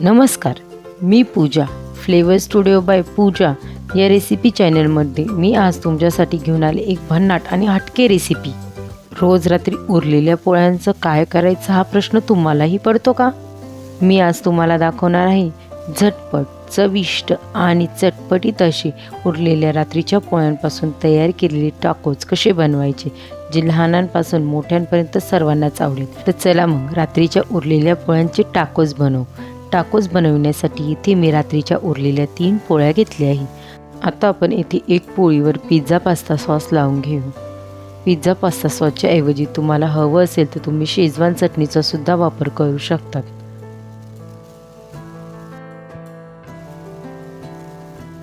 नमस्कार मी Pooja flavour studio by Pooja या recipe चॅनलमध्ये मी आज तुमच्यासाठी घेऊन आले एक भन्नाट आणि हटके रेसिपी रोज रात्री उरलेल्या पोळ्यांचं काय करायचं हा प्रश्न तुम्हालाही पडतो का? मी आज तुम्हाला दाखवणार आहे झटपट चविष्ट आणि चटपटीत तशी उरलेल्या रात्रीच्या पोळ्यांपासून तयार केलेले टाकोज कसे बनवायचे जे लहानांपासून मोठ्यांपर्यंत सर्वांनाच आवडेल. तर चला मग रात्रीच्या उरलेल्या पोळ्यांचे टाकोज बनवू. टाकोस बनवण्यासाठी इथे मी रात्रीच्या उरलेल्या तीन पोळ्या घेतल्या आहेत. आता आपण येथे एक पोळीवर पिझ्झा पास्ता सॉस लावून घेऊ. पिझ्झा पास्ता सॉसच्या ऐवजी तुम्हाला हवं असेल तर तुम्ही शेजवान चटणीचा सुद्धा वापर करू शकतात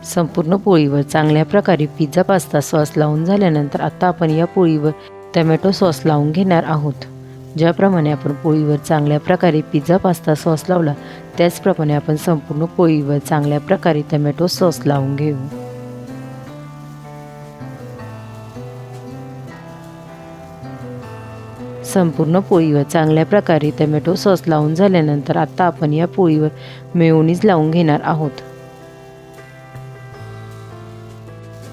संपूर्ण पोळीवर चांगल्या प्रकारे पिझ्झा पास्ता सॉस लावून झाल्यानंतर आता आपण या पोळीवर टमॅटो सॉस लावून घेणार आहोत. ज्याप्रमाणे आपण पोळीवर चांगल्या प्रकारे पिझ्झा पास्ता सॉस लावला त्याचप्रमाणे आपण संपूर्ण पोळीवर चांगल्या प्रकारे टमॅटो सॉस लावून घेऊ. संपूर्ण पोळीवर चांगल्या प्रकारे टमॅटो सॉस लावून झाल्यानंतर आता आपण या पोळीवर मेयोनीज लावून घेणार आहोत.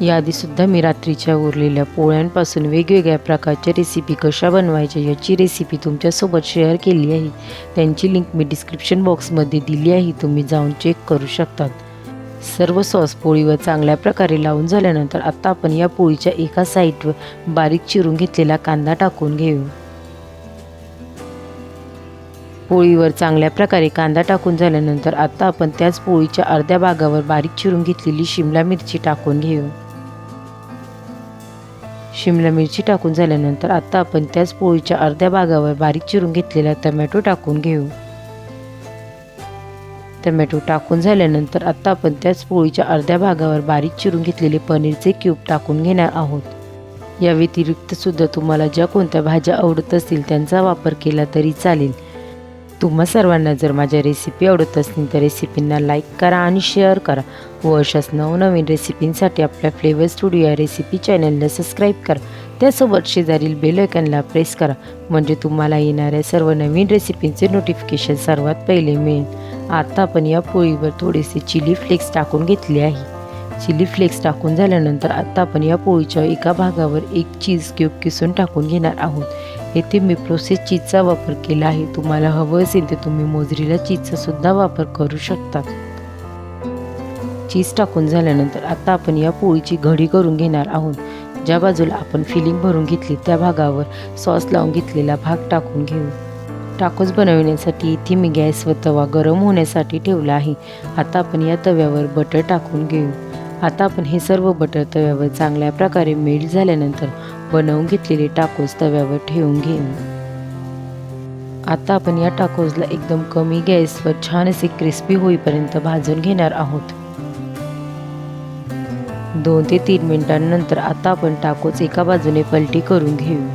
याआधीसुद्धा मी रात्रीच्या उरलेल्या पोळ्यांपासून वेगवेगळ्या प्रकारच्या रेसिपी कशा बनवायच्या याची रेसिपी तुमच्यासोबत शेअर केली आहे. त्यांची लिंक मी डिस्क्रिप्शन बॉक्समध्ये दिली आहे. तुम्ही जाऊन चेक करू शकतात. सर्व सॉस पोळीवर चांगल्या प्रकारे लावून झाल्यानंतर आत्ता आपण या पोळीच्या एका साईडवर बारीक चिरून घेतलेला कांदा टाकून घेऊ. पोळीवर चांगल्या प्रकारे कांदा टाकून झाल्यानंतर आता आपण त्याच पोळीच्या अर्ध्या भागावर बारीक चिरून घेतलेली शिमला मिरची टाकून घेऊ. शिमला मिरची टाकून झाल्यानंतर आता आपण त्याच पोळीच्या अर्ध्या भागावर बारीक चिरून घेतलेला टमॅटो टाकून घेऊ. टमॅटो टाकून झाल्यानंतर आता आपण त्याच पोळीच्या अर्ध्या भागावर बारीक चिरून घेतलेले पनीरचे क्यूब टाकून घेणार आहोत. या व्यतिरिक्त सुद्धा तुम्हाला ज्या कोणत्या भाज्या आवडत असतील त्यांचा वापर केला तरी चालेल. तुम्हा सर्वांना जर माझ्या रेसिपी आवडत असतील तर रेसिपींना लाईक करा आणि शेअर करा. व अशाच नवनवीन रेसिपींसाठी आपल्या फ्लेवर स्टुडिओ या रेसिपी चॅनलला सबस्क्राईब करा. त्यासोबत शेजारील बेल आयकनला प्रेस करा म्हणजे तुम्हाला येणाऱ्या सर्व नवीन रेसिपींचे नोटिफिकेशन सर्वात पहिले मिळेल. आता आपण या पोळीवर थोडेसे चिली फ्लेक्स टाकून घेतले आहे. चिली फ्लेक्स टाकून झाल्यानंतर आता आपण या पोळीच्या एका भागावर एक चीज क्यूब किसून टाकून घेणार आहोत. येथे मी प्रोसेस चीजचा वापर केला आहे. तुम्हाला हवं असेल तर तुम्ही मोजरीला चीजचा सुद्धा वापर करू शकतात चीज टाकून झाल्यानंतर आता आपण या पोळीची घडी करून घेणार आहोत. ज्या बाजूला आपण फिलिंग भरून घेतली त्या भागावर सॉस लावून घेतलेला भाग टाकून घेऊ. टाकोस बनवण्यासाठी इथे मी गॅसवर तवा गरम होण्यासाठी ठेवला आहे. आता आपण या तव्यावर बटर टाकून घेऊ. आता आपण हे सर्व बटर तव्यावर चांगल्या प्रकारे मेल्ट झाल्यानंतर बनवून घेतलेले टाकोस तव्यावर ठेवून घेऊ आता आपण या टाकोजला एकदम कमी गॅसवर छान असे क्रिस्पी होईपर्यंत भाजून घेणार आहोत. दोन ते तीन मिनिटांनंतर आता आपण टाकोस एका बाजूने पलटी करून घेऊ.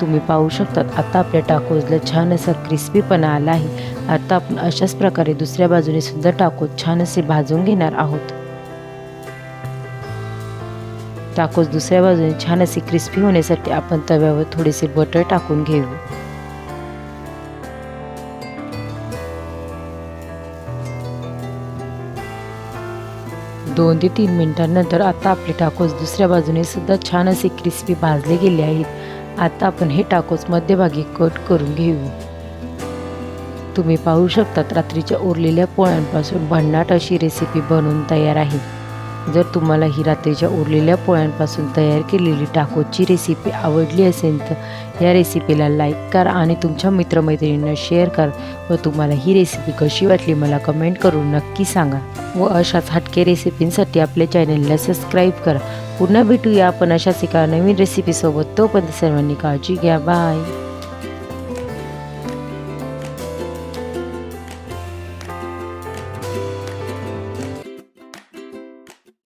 तुम्ही पाहू शकतात आता आपल्या टाकोजला छान असा क्रिस्पीपणा आला आहे आता आपण अशाच प्रकारे दुसऱ्या बाजूने सुद्धा टाकोस छान असे भाजून घेणार आहोत. टाकोस दुसऱ्या बाजूने छान असे क्रिस्पी होण्यासाठी आपण तव्यावर थोडेसे बटर टाकून घेऊ. दोन ते तीन मिनिटांनंतर आता आपले टाकोस दुसऱ्या बाजूने सुद्धा छान असे क्रिस्पी भाजले गेले आहेत. आता आपण हे टाकोस मध्यभागी कट करून घेऊ. तुम्ही पाहू शकतात रात्रीच्या उरलेल्या पोळ्यांपासून भन्नाट अशी रेसिपी बनवून तयार आहे. जर तुम्हाला ही रात्रीच्या उरलेल्या पोळ्यांपासून तयार केलेली टाकोची रेसिपी आवडली असेल तर या रेसिपीला लाईक करा आणि तुमच्या मित्रमैत्रिणींना शेअर करा व तुम्हाला ही रेसिपी कशी वाटली मला कमेंट करून नक्की सांगा. व अशाच हटके रेसिपींसाठी आपल्या चॅनलला सबस्क्राईब करा. पुन्हा भेटूया आपण अशाच एका नवीन रेसिपीसोबत तोपर्यंत सर्वांनी काळजी घ्या. बाय